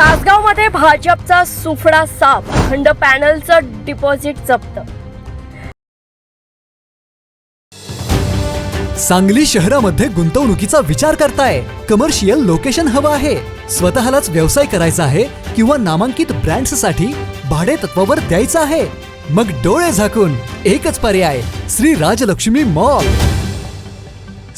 तासगावमध्ये भाजपचा सुफडा साप खंड पॅनलचं डिपॉझिट जप्त. सांगली शहरामध्ये गुंतवणुकीचा विचार करताय. कमर्शियल लोकेशन हवं आहे. स्वतःलाच व्यवसाय करायचा आहे किंवा नामांकित ब्रँड्ससाठी भाडे तत्वावर द्यायचं आहे. मग डोळे झाकून एकच पर्याय श्री राजलक्ष्मी मॉल.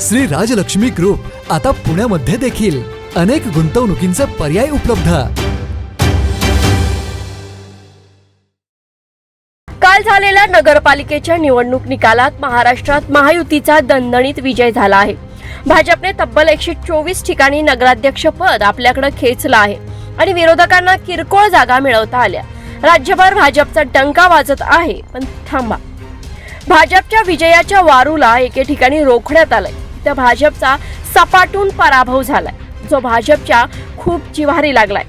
श्री राजलक्ष्मी ग्रुप आता पुण्यामध्ये देखील अनेक गुंतवणुकींचे पर्याय उपलब्ध. काल झालेल्या नगरपालिकेच्या निवडणूक निकालात महाराष्ट्रात महायुतीचा दणदणीत विजय झाला आहे. भाजपने तब्बल एकशे चोवीस ठिकाणी नगराध्यक्ष पद आपल्याकडे खेचलं आहे आणि विरोधकांना किरकोळ जागा मिळवता आल्या. राज्यभर भाजपचा डंका वाजत आहे पण थांबा. भाजपच्या विजयाच्या वारूला एके ठिकाणी रोखण्यात आलंय. त्या भाजपचा सपाटून पराभव झालाय. जो भाजपच्या खूप जिव्हारी लागलाय.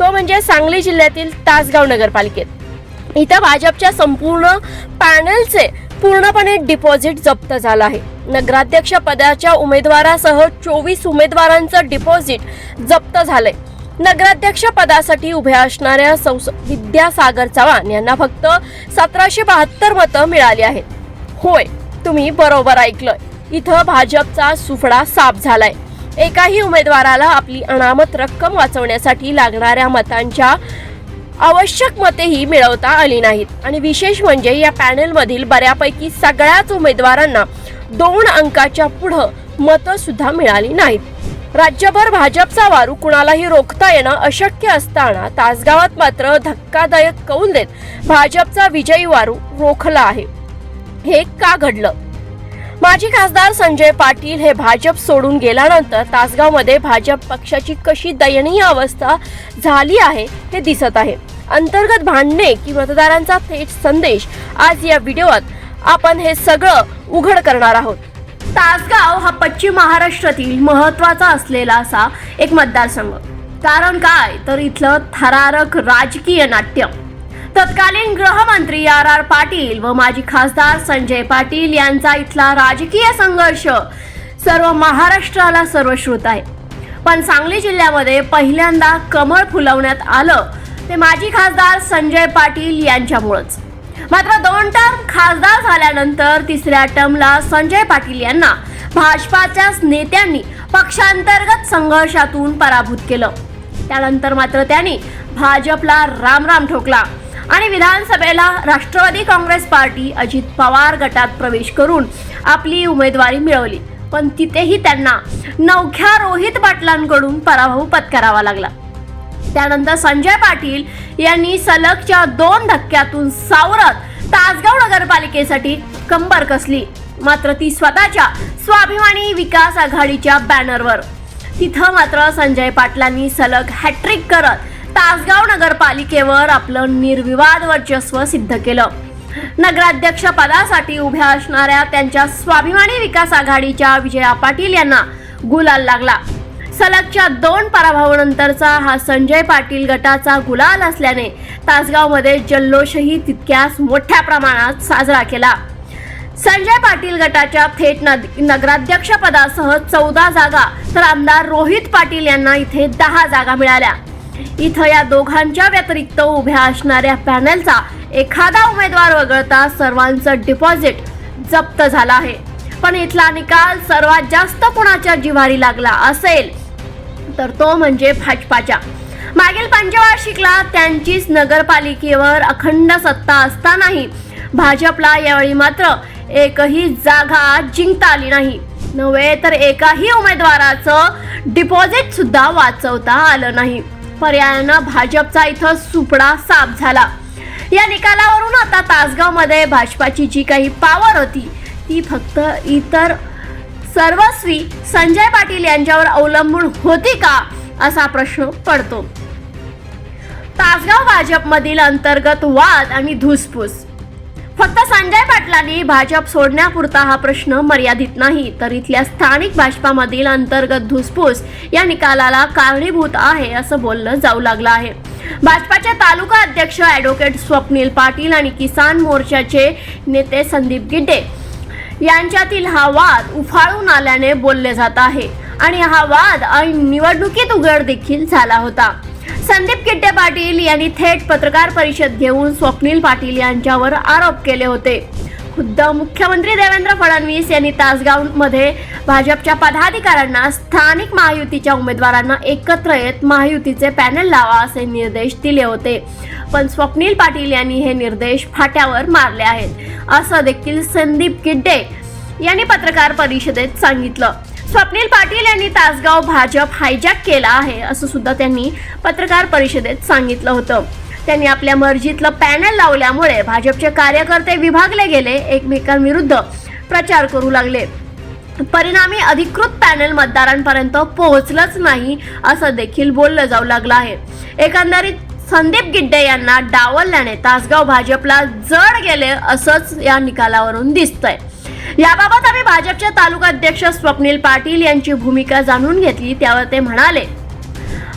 तो म्हणजे सांगली जिल्ह्यातील तासगाव नगरपालिकेत. इथं भाजपच्या संपूर्ण पॅनलचे पूर्णपणे डिपॉझिट जप्त झालं आहे. नगराध्यक्ष पदाच्या उमेदवारासह चोवीस उमेदवारांचं डिपॉझिट जप्त झालंय. नगराध्यक्ष पदासाठी उभ्या असणाऱ्या विद्यासागर चव्हाण यांना फक्त सतराशे बहात्तर मतं मिळाली आहेत. होय तुम्ही बरोबर ऐकलंय. इथं भाजपचा सुफडा साफ झालाय. एकाही उमेदवाराला आपली अनामत रक्कम वाचवण्यासाठी लागणाऱ्या मतांच्या आवश्यक मतेही मिळवता आली नाहीत. आणि विशेष म्हणजे या पॅनेलमधील बऱ्यापैकी सगळ्याच उमेदवारांना दोन अंकाच्या पुढं मतं सुद्धा मिळाली नाहीत. राज्यभर भाजपचा वारू कुणालाही रोखता येणं अशक्य असताना तासगावात मात्र धक्कादायक कौल देत भाजपचा विजयी वारू रोखला आहे. हे का घडलं? माजी खासदार संजय पाटील हे भाजप सोडून गेल्यानंतर तासगावमध्ये भाजप पक्षाची कशी दयनीय अवस्था झाली आहे हे दिसत आहे. अंतर्गत भांडणे की मतदारांचा थेट संदेश आज या व्हिडिओत आपण हे सगळं उघड करणार आहोत. तासगाव हा पश्चिम महाराष्ट्रातील महत्त्वाचा असलेला असा एक मतदारसंघ. कारण काय? तर इथलं थरारक राजकीय नाट्य तत्कालीन गृहमंत्री आर आर पाटील व माजी खासदार संजय पाटील यांचा इथला राजकीय संघर्ष सर्व महाराष्ट्राला सर्वश्रुत आहे. पण सांगली जिल्ह्यामध्ये पहिल्यांदा कमळ फुलवण्यात आलं ते माजी खासदार संजय पाटील यांच्यामुळंच. मात्र दोन टर्म खासदार झाल्यानंतर तिसऱ्या टर्मला संजय पाटील यांना भाजपाच्याच नेत्यांनी पक्षांतर्गत संघर्षातून पराभूत केलं. त्यानंतर मात्र त्यांनी भाजपला रामराम ठोकला. आणि विधानसभेला राष्ट्रवादी काँग्रेस पार्टी अजित पवार गटात प्रवेश करून आपली उमेदवारी मिळवली. पण तिथेही त्यांना नवख्या रोहित पाटलांकडून पराभव पत्करावा लागला. त्यानंतर संजय पाटील यांनी सलगच्या दोन धक्क्यातून सावरत तासगाव नगरपालिकेसाठी कंबर कसली. मात्र ती स्वतःच्या स्वाभिमानी विकास आघाडीच्या बॅनरवर तिथं मात्र संजय पाटलांनी सलग हॅट्रिक करत तासगाव नगरपालिकेवर आपलं निर्विवाद वर्चस्व सिद्ध केलं. नगराध्यक्ष पदासाठी उभ्या असणाऱ्या त्यांच्या स्वाभिमानी विकास आघाडीच्या विजया पाटील यांना गुलाल लागला. सलगच्या दोन पराभवानंतरचा हा संजय पाटील गटाचा गुलाल असल्याने तासगावमध्ये जल्लोषही तितक्याच मोठ्या प्रमाणात साजरा केला. संजय पाटील गटाच्या थेट नगराध्यक्षपदासह चौदा जागा तर आमदार रोहित पाटील यांना इथे दहा जागा मिळाल्या. इथं या दोघांच्या व्यतिरिक्त उभ्या असणाऱ्या पॅनलचा एखादा उमेदवार वगळता सर्वांचं डिपॉझिट जप्त झालं आहे. पण इथला निकाल सर्वात जास्त कुणाच्या जिवारी लागला असेल? तर तो म्हणजे भाजपाच्या. मागील पंचवार्षिकला त्यांचीच नगरपालिकेवर अखंड सत्ता असतानाही भाजपला यावेळी मात्र एकही जागा जिंकता आली नाही. नव्हे तर एकाही उमेदवाराचं डिपॉझिट सुद्धा वाचवता आलं नाही. पर्यायानं भाजपचा इथं सुपडा साफ झाला. या निकालावरून आता तासगावमध्ये भाजपाची जी काही पावर होती ती फक्त इतर सर्वस्वी संजय पाटील यांच्यावर अवलंबून होती का असा प्रश्न पडतो. तासगाव भाजपमधील अंतर्गत वाद आणि धुसफूस फक्त संजय पाटलांनी भाजप सोडण्यापुरता हा प्रश्न मर्यादित नाही. तर इथल्या स्थानिक भाजपामधील अंतर्गत धुसफूस या निकालाला कारणीभूत आहे असं बोललं जाऊ लागलं आहे. भाजपाचे तालुका अध्यक्ष ॲडव्होकेट स्वप्नील पाटील आणि किसान मोर्चाचे नेते संदीप गिड्डे यांच्यातील हा वाद उफाळून आल्याने बोलले जात आहे. आणि हा वाद निवडणुकीत उघड देखील झाला होता. संदीप किट्टे पाटील यांनी थेट पत्रकार परिषद घेऊन स्वप्नील पाटील यांच्यावर आरोप केले होते. खुद्द मुख्यमंत्री देवेंद्र फडणवीस यांनी तासगावमध्ये भाजपच्या पदाधिकाऱ्यांना स्थानिक महायुतीच्या उमेदवारांना एकत्र येत महायुतीचे पॅनल लावा असे निर्देश दिले होते. पण स्वप्नील पाटील यांनी हे निर्देश फाट्यावर मारले आहेत असं देखील संदीप किड्डे यांनी पत्रकार परिषदेत सांगितलं. स्वप्नील पाटील यांनी तासगाव भाजप हायजॅक केला आहे असं सुद्धा त्यांनी पत्रकार परिषदेत सांगितलं होतं. त्यांनी आपल्या मर्जीतलं पॅनल लावल्यामुळे भाजपचे कार्यकर्ते विभागले गेले एकमेकांविरुद्ध प्रचार करू लागले. परिणामी अधिकृत पॅनल मतदारांपर्यंत पोहोचलंच नाही असं देखील बोललं जाऊ लागलं आहे. एकंदरीत संदीप गिड्डे यांना डावलल्याने तासगाव भाजपला जड गेले असंच या निकालावरून दिसतंय. याबाबत आम्ही भाजपचे तालुका अध्यक्ष स्वप्नील पाटील यांची भूमिका जाणून घेतली. त्यावर ते म्हणाले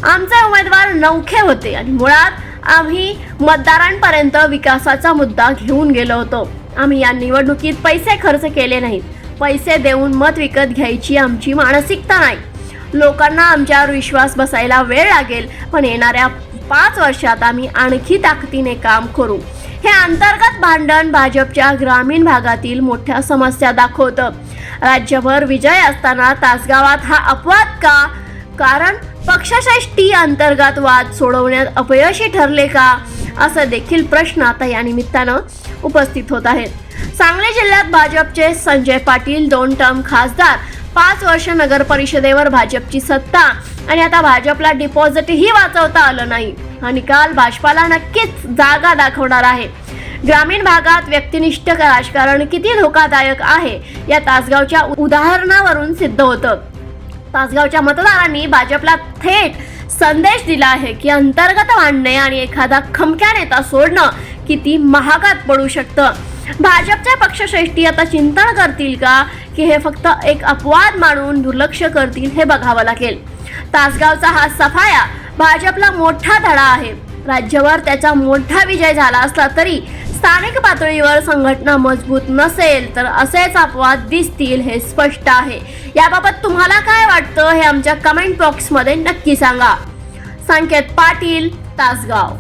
आमचे उमेदवार नौखे होते आणि मुळात आम्ही मतदारांपर्यंत विकासाचा मुद्दा घेऊन गेलो होतो. आम्ही या निवडणुकीत पैसे खर्च केले नाहीत. पैसे देऊन मत विकत घ्यायची आमची मानसिकता नाही. लोकांना आमच्यावर विश्वास बसायला वेळ लागेल पण येणाऱ्या पाच वर्षात आम्ही आणखी ताकदीने काम करू. हे अंतर्गत भांडण भाजपच्या ग्रामीण भागातील मोठ्या समस्या दाखवतं. राज्यभर विजय असताना तासगावात हा अपवाद का? कारण पक्षश्रेष्ठी अंतर्गत वाद सोडवण्यात अपयशी ठरले का? असं देखील प्रश्न आता या निमित्तानं उपस्थित होत आहेत. सांगली जिल्ह्यात भाजपचे संजय पाटील दोन टर्म खासदार पाच वर्ष नगर परिषदेवर भाजपची सत्ता आणि आता भाजपला डिपॉझिटही वाचवता आलं नाही. हा निकाल भाजपाला नक्कीच जागा दाखवणार आहे. ग्रामीण भागात व्यक्तिनिष्ठ राजकारण किती धोकादायक आहे या तासगावच्या उदाहरणावरून सिद्ध होतं. तासगावच्या मतदारांनी भाजपला थेट संदेश दिला आहे की अंतर्गत मांडणे आणि एखादा खमक्या नेता सोडणं किती महागात पडू शकतं. भाजपच्या पक्षश्रेष्ठी आता चिंतन करतील का की हे फक्त एक अपवाद मानून दुर्लक्ष करतील हे बघावं लागेल. तासगावचा हा सफाया भाजपला मोठा धडा आहे. राज्यभर त्याचा मोठा विजय झाला असला तरी स्थानिक पातळीवर संघटना मजबूत नसेल तर असेच अपवाद दिसतील हे स्पष्ट आहे. याबाबत तुम्हाला काय वाटतं हे आमच्या कमेंट बॉक्समध्ये नक्की सांगा. संकेत पाटील तासगाव.